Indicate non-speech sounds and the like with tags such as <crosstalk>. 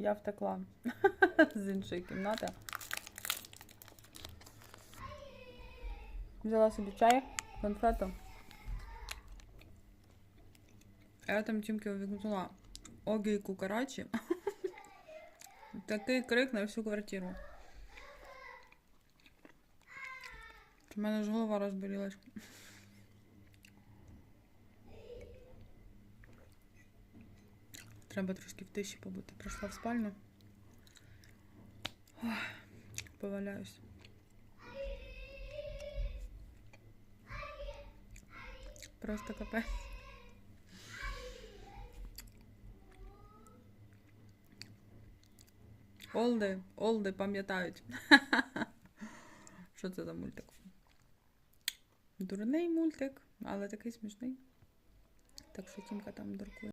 я втекла <laughs> з іншої кімнати. Взяла собі чай, конфету. Я там тільки увікнула Огі і кукарачі. <laughs> Такий крик на всю квартиру. У мене ж голова розболілась. Треба трошки в тиші побути. Прийшла в спальню. Ох, Поваляюсь. Просто капець. Олди, олди пам'ятають. <laughs> Що це за мультик? Дурний мультик, але такий смішний. Так що Тімка там дуркує.